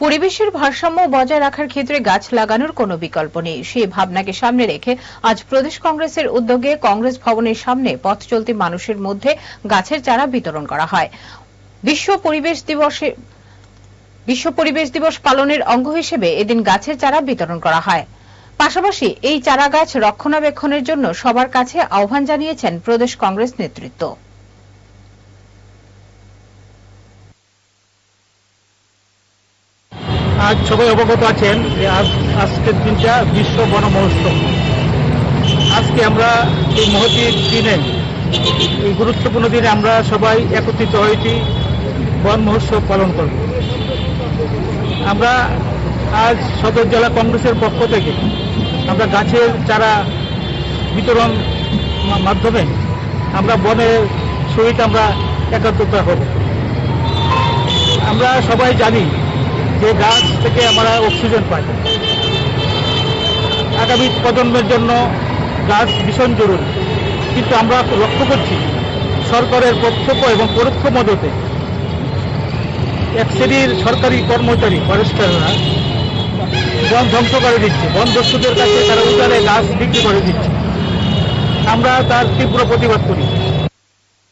পরিবেশের ভারসাম্য বজায় রাখার ক্ষেত্রে গাছ লাগানোর কোনো বিকল্প নেই। সেই ভাবনাকে সামনে রেখে আজ প্রদেশ কংগ্রেসের উদ্যোগে কংগ্রেস ভবনের সামনে পথ চলতি মানুষের মধ্যে গাছের চারা বিতরণ করা হয়। বিশ্ব পরিবেশ দিবসে, বিশ্ব পরিবেশ দিবস পালনের অঙ্গ হিসেবে এদিন গাছের চারা বিতরণ করা হয়। পাশাপাশি এই চারা গাছ রক্ষণাবেক্ষণের জন্য সবার কাছে আহ্বান জানিয়েছেন প্রদেশ কংগ্রেস নেতৃত্ব। আজ সবাই অবগত আছেন যে আজ আজকের দিনটা বিশ্ব বন মহোৎসব। আজকে আমরা এই মহতি দিনে, এই গুরুত্বপূর্ণ দিনে আমরা সবাই একত্রিত হয়েছি, বন মহোৎসব পালন করব। আমরা আজ সদর জেলা কংগ্রেসের পক্ষ থেকে আমরা গাছের চারা বিতরণ মাধ্যমে আমরা বনের সহিত আমরা একাত্মতা হব। আমরা সবাই জানি যে গাছ থেকে আমরা অক্সিজেন পাই। আগামী প্রজন্মের জন্য গাছ ভীষণ জরুরি। কিন্তু আমরা লক্ষ্য করছি, সরকারের প্রত্যক্ষ এবং পরোক্ষ মদতে এক শ্রেণির সরকারি কর্মচারী, ফরেস্টাররা বন ধ্বংস করে দিচ্ছে। বন দস্যুদের কাছে তারা উজারে গাছ বিক্রি করে দিচ্ছে। আমরা তার তীব্র প্রতিবাদ করি।